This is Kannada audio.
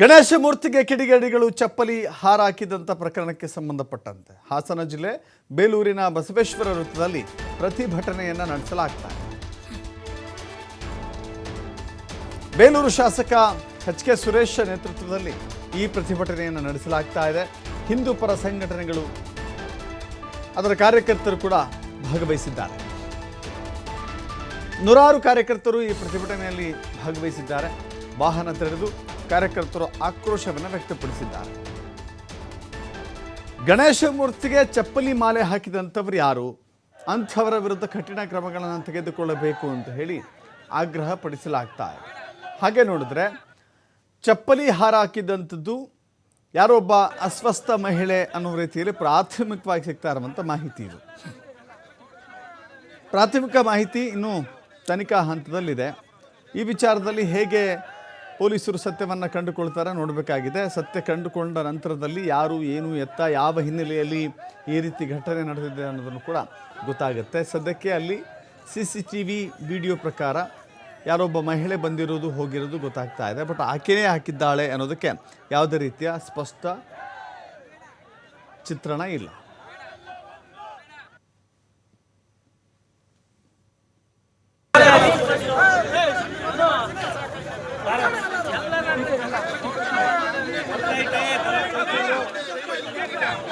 ಗಣೇಶ ಮೂರ್ತಿಗೆ ಕಿಡಿಗೇಡಿಗಳು ಚಪ್ಪಲಿ ಹಾರ ಹಾಕಿದಂಥ ಪ್ರಕರಣಕ್ಕೆ ಸಂಬಂಧಪಟ್ಟಂತೆ ಹಾಸನ ಜಿಲ್ಲೆ ಬೇಲೂರಿನ ಬಸವೇಶ್ವರ ವೃತ್ತದಲ್ಲಿ ಪ್ರತಿಭಟನೆಯನ್ನು ನಡೆಸಲಾಗ್ತಾ ಇದೆ. ಬೇಲೂರು ಶಾಸಕ ಎಚ್ ಕೆ ಸುರೇಶ್ ನೇತೃತ್ವದಲ್ಲಿ ಈ ಪ್ರತಿಭಟನೆಯನ್ನು ನಡೆಸಲಾಗ್ತಾ ಇದೆ. ಹಿಂದೂ ಪರ ಸಂಘಟನೆಗಳು ಅದರ ಕಾರ್ಯಕರ್ತರು ಕೂಡ ಭಾಗವಹಿಸಿದ್ದಾರೆ. ನೂರಾರು ಕಾರ್ಯಕರ್ತರು ಈ ಪ್ರತಿಭಟನೆಯಲ್ಲಿ ಭಾಗವಹಿಸಿದ್ದಾರೆ. ವಾಹನ ತೆರೆದು ಕಾರ್ಯಕರ್ತರು ಆಕ್ರೋಶವನ್ನು ವ್ಯಕ್ತಪಡಿಸಿದ್ದಾರೆ. ಗಣೇಶ ಮೂರ್ತಿಗೆ ಚಪ್ಪಲಿ ಮಾಲೆ ಹಾಕಿದಂಥವ್ರು ಯಾರು? ಅಂಥವರ ವಿರುದ್ಧ ಕಠಿಣ ಕ್ರಮಗಳನ್ನು ತೆಗೆದುಕೊಳ್ಳಬೇಕು ಅಂತ ಹೇಳಿ ಆಗ್ರಹ ಪಡಿಸಲಾಗ್ತಾ ಇದೆ. ಹಾಗೆ ನೋಡಿದ್ರೆ ಚಪ್ಪಲಿ ಹಾರ ಹಾಕಿದಂಥದ್ದು ಯಾರೋ ಒಬ್ಬ ಅಸ್ವಸ್ಥ ಮಹಿಳೆ ಅನ್ನೋ ರೀತಿಯಲ್ಲಿ ಪ್ರಾಥಮಿಕವಾಗಿ ಸಿಗ್ತಾ ಇರುವಂಥ ಮಾಹಿತಿ ಇದು. ಪ್ರಾಥಮಿಕ ಮಾಹಿತಿ ಇನ್ನೂ ತನಿಖಾ ಹಂತದಲ್ಲಿದೆ. ಈ ವಿಚಾರದಲ್ಲಿ ಹೇಗೆ ಪೊಲೀಸರು ಸತ್ಯವನ್ನು ಕಂಡುಕೊಳ್ತಾರೆ, ನೋಡಬೇಕಾಗಿದೆ. ಸತ್ಯ ಕಂಡುಕೊಂಡ ನಂತರದಲ್ಲಿ ಯಾರು, ಏನು ಎತ್ತ, ಯಾವ ಹಿನ್ನೆಲೆಯಲ್ಲಿ ಈ ರೀತಿ ಘಟನೆ ನಡೆದಿದೆ ಅನ್ನೋದನ್ನು ಕೂಡ ಗೊತ್ತಾಗುತ್ತೆ. ಸದ್ಯಕ್ಕೆ ಅಲ್ಲಿ C C T V video ಪ್ರಕಾರ ಯಾರೊಬ್ಬ ಮಹಿಳೆ ಬಂದಿರೋದು, ಹೋಗಿರೋದು ಗೊತ್ತಾಗ್ತಾ ಇದೆ. ಬಟ್ ಆಕೆಯೇ ಹಾಕಿದ್ದಾಳೆ ಅನ್ನೋದಕ್ಕೆ ಯಾವುದೇ ರೀತಿಯ ಸ್ಪಷ್ಟ ಚಿತ್ರಣ ಇಲ್ಲ. Thank you.